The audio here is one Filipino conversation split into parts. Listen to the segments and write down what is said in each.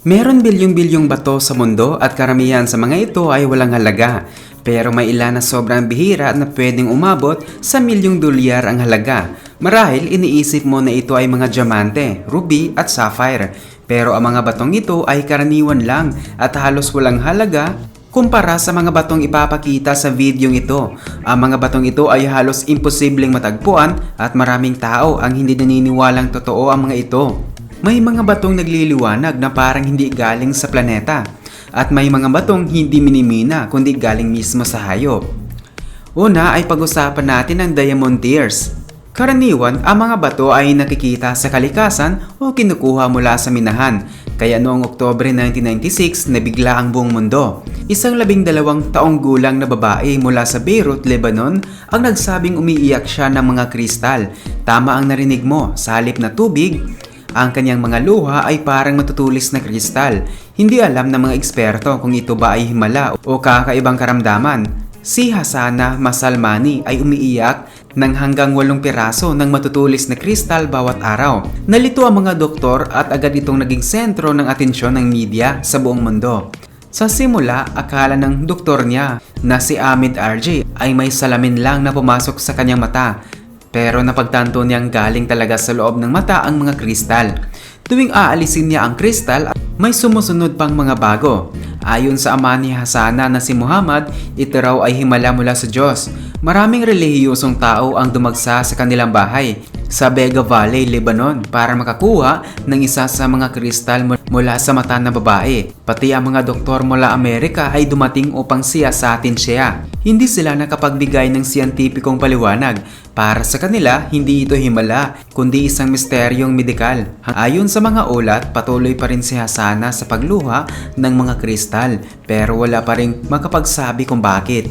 Meron bilyong-bilyong bato sa mundo at karamihan sa mga ito ay walang halaga. Pero may ilan na sobrang bihira na pwedeng umabot sa milyong dolyar ang halaga. Marahil iniisip mo na ito ay mga diamante, ruby at sapphire. Pero ang mga batong ito ay karaniwan lang at halos walang halaga Kumpara sa mga batong ipapakita sa videong ito, ang mga batong ito ay halos imposibleng matagpuan at maraming tao ang hindi naniniwalang totoo ang mga ito. May mga batong nagliliwanag na parang hindi galing sa planeta at may mga batong hindi minimina kundi galing mismo sa hayop. Una ay pag-usapan natin ang diamond tears. Karaniwan, ang mga bato ay nakikita sa kalikasan o kinukuha mula sa minahan. Kaya noong Oktobre 1996, nabigla ang buong mundo. Isang labing dalawang taong gulang na babae mula sa Beirut, Lebanon, ang nagsabing umiiyak siya ng mga kristal. Tama ang narinig mo, sa na tubig, ang kanyang mga luha ay parang matutulis na kristal. Hindi alam ng mga eksperto kung ito ba ay himala o kakaibang karamdaman. Si Hasana Masalmani ay umiiyak ng hanggang walong piraso ng matutulis na kristal bawat araw. Nalito ang mga doktor at agad itong naging sentro ng atensyon ng media sa buong mundo. Sa simula, akala ng doktor niya na si Ahmed RJ ay may salamin lang na pumasok sa kanyang mata. Pero napagtanto niyang galing talaga sa loob ng mata ang mga kristal. Tuwing aalisin niya ang kristal, may sumusunod pang mga bago. Ayon sa ama ni Hasana na si Muhammad, ito raw ay himala mula sa Diyos. Maraming relihiyosong tao ang dumagsa sa kanilang bahay sa Vega Valley, Lebanon para makakuha ng isa sa mga kristal mula sa mata ng babae. Pati ang mga doktor mula Amerika ay dumating upang siyasatin siya. Hindi sila nakapagbigay ng siyentipikong paliwanag. Para sa kanila, hindi ito himala, kundi isang misteryong medikal. Ayon sa mga ulat, patuloy pa rin si Hasana sa pagluha ng mga kristal, pero wala pa rin makapagsabi kung bakit.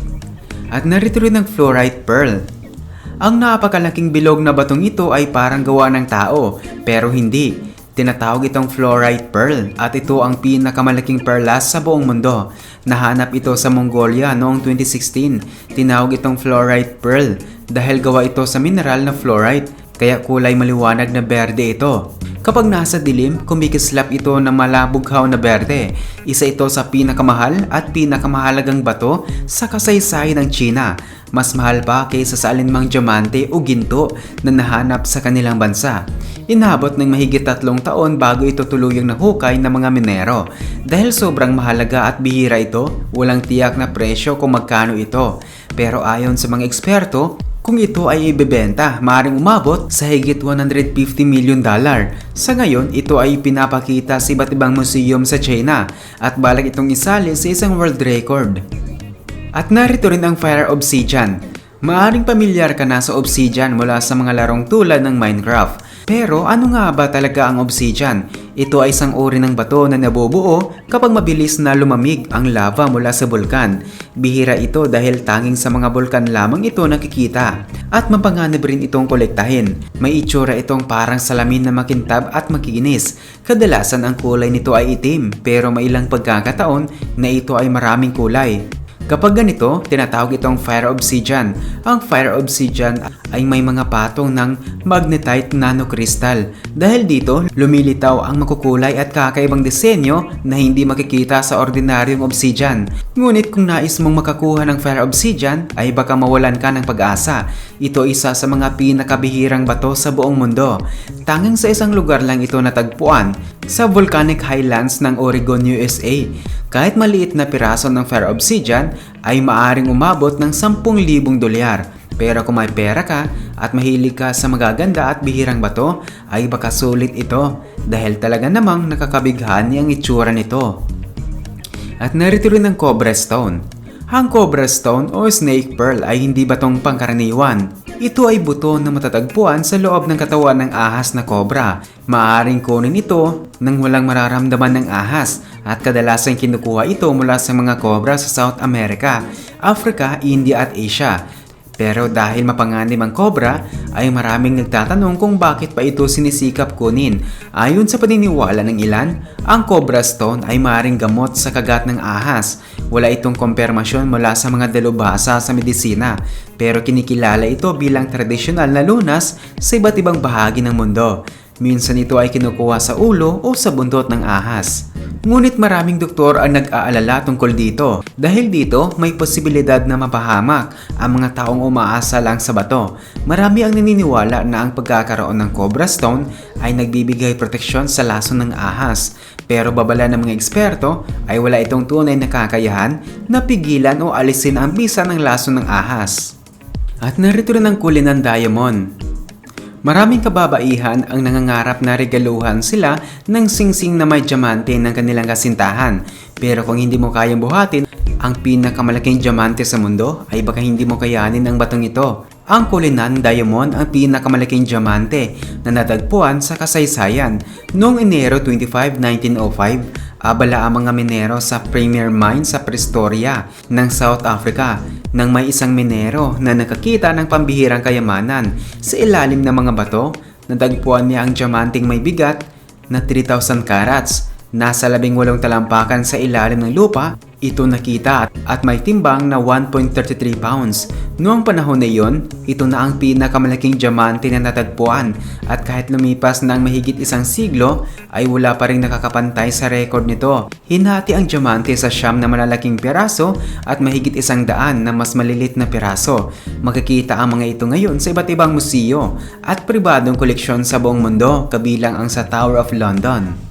At narito rin ang fluorite pearl. Ang napakalaking bilog na batong ito ay parang gawa ng tao, pero hindi. Tinatawag itong fluorite pearl at ito ang pinakamalaking perlas sa buong mundo. Nahanap ito sa Mongolia noong 2016. Tinawag itong fluorite pearl dahil gawa ito sa mineral na fluorite kaya kulay maliwanag na berde ito. Kapag nasa dilim, kumikislap ito ng malabughaw na berde. Isa ito sa pinakamahal at pinakamahalagang bato sa kasaysayan ng China. Mas mahal pa kaysa sa alinmang diamante o ginto na nahanap sa kanilang bansa. Inabot ng mahigit tatlong taon bago ito tuluyang nahukay ng mga minero. Dahil sobrang mahalaga at bihira ito, walang tiyak na presyo kung magkano ito. Pero ayon sa mga eksperto, kung ito ay ibebenta, maaaring umabot sa higit 150 million dollar. Sa ngayon, ito ay pinapakita sa iba't ibang museum sa China at balak itong isali sa isang world record. At narito rin ang Fire Obsidian. Maaring pamilyar ka na sa Obsidian mula sa mga larong tulad ng Minecraft. Pero ano nga ba talaga ang obsidian? Ito ay isang uri ng bato na nabubuo kapag mabilis na lumamig ang lava mula sa bulkan. Bihira ito dahil tanging sa mga bulkan lamang ito nakikita. At mapanganib rin itong kolektahin. May itsura itong parang salamin na makintab at makinis. Kadalasan ang kulay nito ay itim pero may ilang pagkakataon na ito ay maraming kulay. Kapag ganito, tinatawag itong fire obsidian. Ang fire obsidian ay may mga patong ng magnetite nanocrystal. Dahil dito, lumilitaw ang makukulay at kakaibang disenyo na hindi makikita sa ordinaryong obsidian. Ngunit kung nais mong makakuha ng fire obsidian, ay baka mawalan ka ng pag-asa. Ito isa sa mga pinakabihirang bato sa buong mundo. Tanging sa isang lugar lang ito natagpuan, sa volcanic highlands ng Oregon, USA. Kahit maliit na piraso ng fire obsidian ay maaring umabot ng 10,000 dolyar. Pero kung may pera ka at mahilig ka sa magaganda at bihirang bato, ay baka sulit ito dahil talaga namang nakakabighani ang itsura nito. At narito rin ang Cobra Stone. Ang Cobra Stone o Snake Pearl ay hindi batong pangkaraniwan. Ito ay buto na matatagpuan sa loob ng katawan ng ahas na cobra. Maaring kunin ito nang walang mararamdaman ng ahas at kadalasan kinukuha ito mula sa mga cobra sa South America, Africa, India at Asia. Pero dahil mapanganib ang cobra, ay maraming nagtatanong kung bakit pa ito sinisikap kunin. Ayon sa paniniwala ng ilan, ang cobra stone ay maring gamot sa kagat ng ahas. Wala itong kompermasyon mula sa mga dalubhasa sa medisina, pero kinikilala ito bilang tradisyonal na lunas sa iba't ibang bahagi ng mundo. Minsan ito ay kinukuha sa ulo o sa bundot ng ahas. Ngunit maraming doktor ang nag-aalala tungkol dito dahil dito may posibilidad na mapahamak ang mga taong umaasa lang sa bato. Marami ang naniniwala na ang pagkakaroon ng Cobra Stone ay nagbibigay proteksyon sa laso ng ahas. Pero babala ng mga eksperto ay wala itong tunay na kakayahan na pigilan o alisin ang bisa ng laso ng ahas. At narito rin ang kulay ng diamond. Maraming kababaihan ang nangangarap na regaluhan sila ng singsing na may diamante ng kanilang kasintahan. Pero kung hindi mo kayang buhatin ang pinakamalaking diamante sa mundo, ay baka hindi mo kayanin ang batong ito. Ang Kulinan Diamond ang pinakamalaking diamante na natagpuan sa kasaysayan. Noong Enero 25, 1905, abala ang mga minero sa Premier Mine sa Pretoria ng South Africa nang may isang minero na nakakita ng pambihirang kayamanan sa ilalim ng mga bato. Natagpuan niya ang diamanting may bigat na 3,000 carats. Nasa labing walong talampakan sa ilalim ng lupa, ito nakita at, may timbang na 1.33 pounds. Noong panahon na iyon, ito na ang pinakamalaking diamante na natagpuan at kahit lumipas ang mahigit isang siglo, ay wala pa rin nakakapantay sa record nito. Hinati ang diamante sa siyam na malalaking piraso at mahigit isang daan na mas malilit na piraso. Makikita ang mga ito ngayon sa iba't ibang museo at pribadong koleksyon sa buong mundo kabilang ang sa Tower of London.